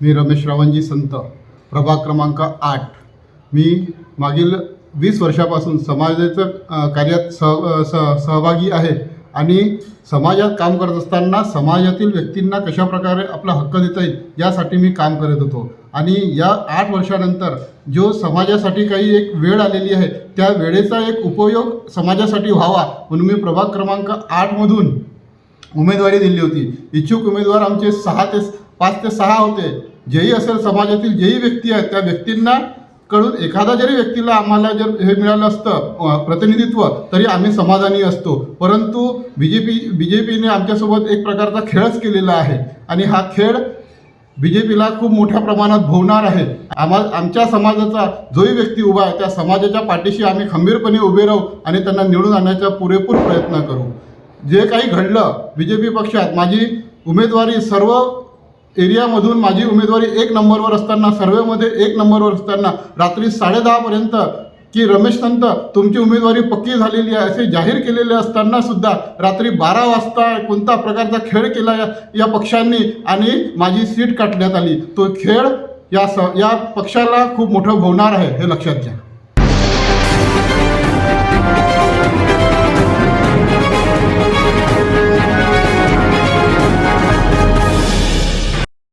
मी रमेश रावणजी संत प्रभाग क्रमांक आठ. मी मागील वीस वर्षापासून समाजाचं कार्यात सह स सहभागी आहे आणि समाजात काम करत असताना समाजातील व्यक्तींना कशाप्रकारे आपला हक्क देता येईल यासाठी मी काम करत होतो. आणि या आठ वर्षानंतर जो समाजासाठी काही एक वेळ आलेली आहे त्या वेळेचा एक उपयोग समाजासाठी व्हावा म्हणून मी प्रभाग क्रमांक आठमधून उमेदवारी दिली होती. इच्छुक उमेदवार आमचे सहा ते पाच ते सहा होते. जेही असेल समाजातील जेही व्यक्ती आहेत त्या व्यक्तींना कडून एखादा जरी व्यक्तीला आम्हाला जर हे मिळालं असतं प्रतिनिधित्व तरी आम्ही समाधानी असतो. परंतु B J P B J पीने आमच्यासोबत एक प्रकारचा खेळच केलेला आहे. आणि हा खेळ बी जे पीला खूप मोठ्या प्रमाणात भोवणार आहे. आम्हा आमच्या समाजाचा जोही व्यक्ती उभा आहे त्या समाजाच्या पाठीशी आम्ही खंबीरपणे उभे राहू आणि त्यांना निवडून आणण्याचा पुरेपूर प्रयत्न करू. जे काही घडलं बी जे पी पक्षात माझी उमेदवारी सर्व एरियामधून माझी उमेदवारी एक नंबरवर असताना सर्वेमध्ये एक नंबरवर असताना रात्री साडेदहापर्यंत की रमेश संत तुमची उमेदवारी पक्की झालेली आहे असे जाहीर केलेले असताना सुद्धा रात्री बारा वाजता कोणता प्रकारचा खेळ केला या या पक्षांनी आणि माझी सीट काटण्यात आली. तो खेळ या स या पक्षाला खूप मोठं भोवणार आहे हे लक्षात घ्या.